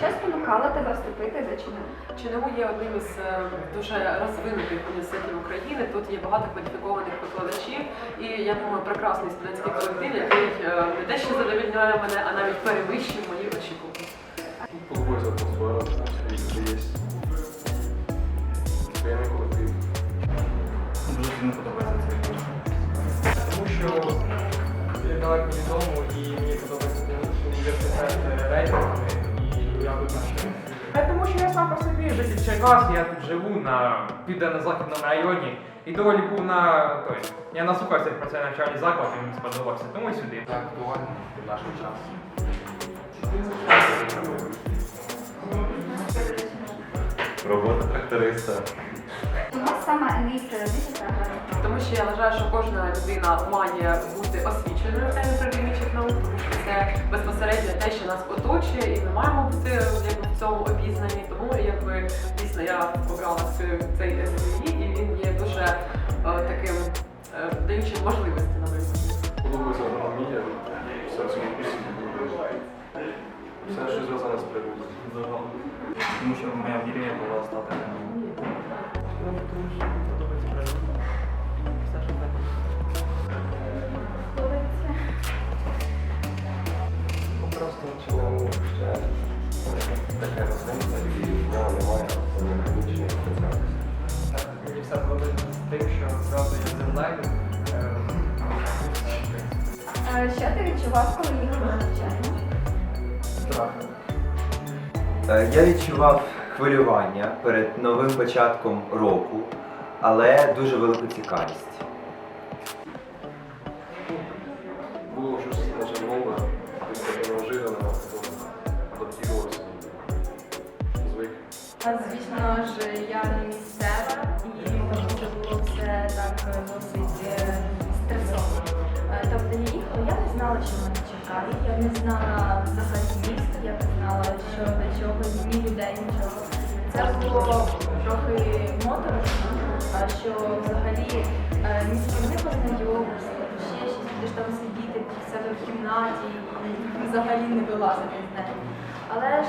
Що спонукало тебе вступити до ЧНУ? ЧНУ є одним із е, дуже розвинутих університетів України. Тут є багато кваліфікованих викладачів, і я думаю, прекрасний студентський колектив, який е, не те, що задовільняє мене, а навіть перевищує мої очікування. Дуже сильно подобається цей курс. Тому що я далеко від дому і мені подобається університет рейтингами і я тут навчаюся. А тому що я сам по собі житель Черкас, я тут живу на південно-західному районі. І доволі був на той. Я наслухався про цей навчальний заклад і мені сподобався, тому сюди. Це актуально в наш час. Робота тракториста. Чому саме граматика? Тому що я вважаю, що кожна людина має бути освіченою в темі природничих наук, тому що це безпосередньо те, що нас оточує, і ми маємо бути в цьому обізнані. Тому якби дійсно я обрала цей СМІ, і він є дуже е, таким е, даючим можливості на майбутнє. Подобається агрономія, все в цьому курсі. Все, що зв'язане з природою. Тому що моя мрія була стати таке розвинення, і в нього немає органічної спеціальності. Мені все подобається з тим, що зразу землею. Е, Що ти відчував, коли їхав на навчання? Страх. Е, Я відчував хвилювання перед новим початком року, але дуже велику цікавість. Звісно ж, я не місцева і це було все так е, досить е, стресово. Е, Тобто я їхала, я не знала, що мене чекає, я не знала взагалі місто, я не знала, що до чого, ні людей, нічого. Це було трохи моторошно, що взагалі ні з ким не познайомишся, ще щось будеш там сидіти в себе в кімнаті і взагалі не вилазити з неї. Але ж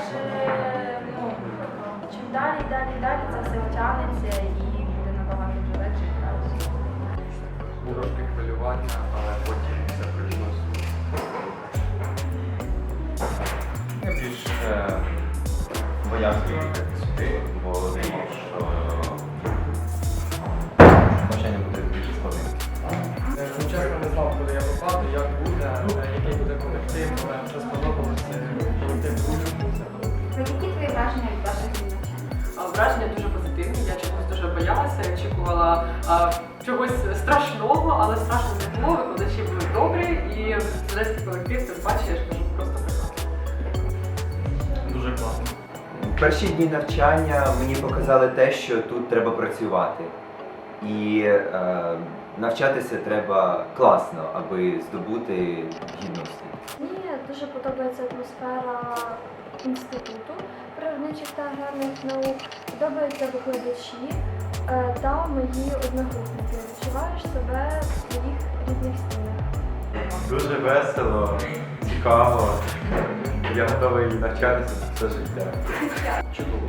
чим далі, далі, далі це все втягнеться і буде набагато вже легше і краще. Трошки хвилювання, але потім все прийшло. Я більш е, боявся їхати сюди, бо але страшно не було. Викладачі були добрі, і студентський колектив, ти бачиш, кажу, просто прекрасно. Дуже класно. Перші дні навчання мені показали те, що тут треба працювати. І е, навчатися треба класно, аби здобути гідності. Мені дуже подобається атмосфера інституту природничих та аграрних наук, подобаються викладачі е, та мої одногрупники. Відчуваєш себе стінах. Дуже весело, цікаво. Я готовий навчатися все життя. Чудово.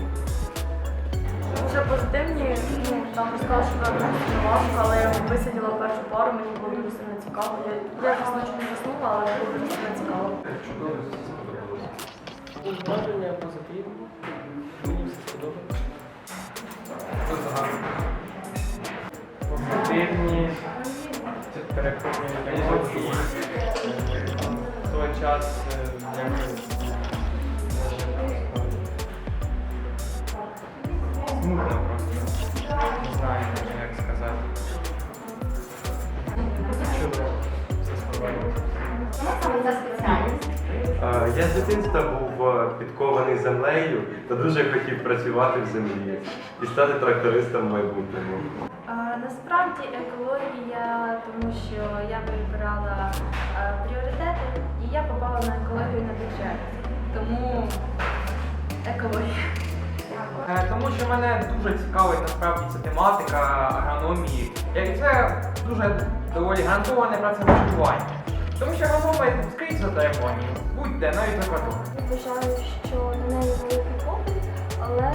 Дуже позитивні, ну там сказали, що вона дуже важко, але я висиділа першу пару, мені було дуже сильно цікаво. Я, я звісно, не заснула, але було дуже сильно цікаво. Чудово, сподобалося. Враження позитивні, переходні емоції. В той час Смутно просто. Не знаю, як сказати. чудово. Все сподобалося. Я з дитинства був е, підкований землею та дуже хотів працювати в землі і стати трактористом в майбутньому. Насправді екологія, тому що я вибирала пріоритети і я попала на екологію на бюджет. Тому екологія. Е, Тому що мене дуже цікавить насправді ця тематика агрономії. І це дуже доволі гарантоване працевлаштування. Тому що воно скрізь за Японію. Будь-де, навіть за кордоном. Вважаю, що на неї великий попит, але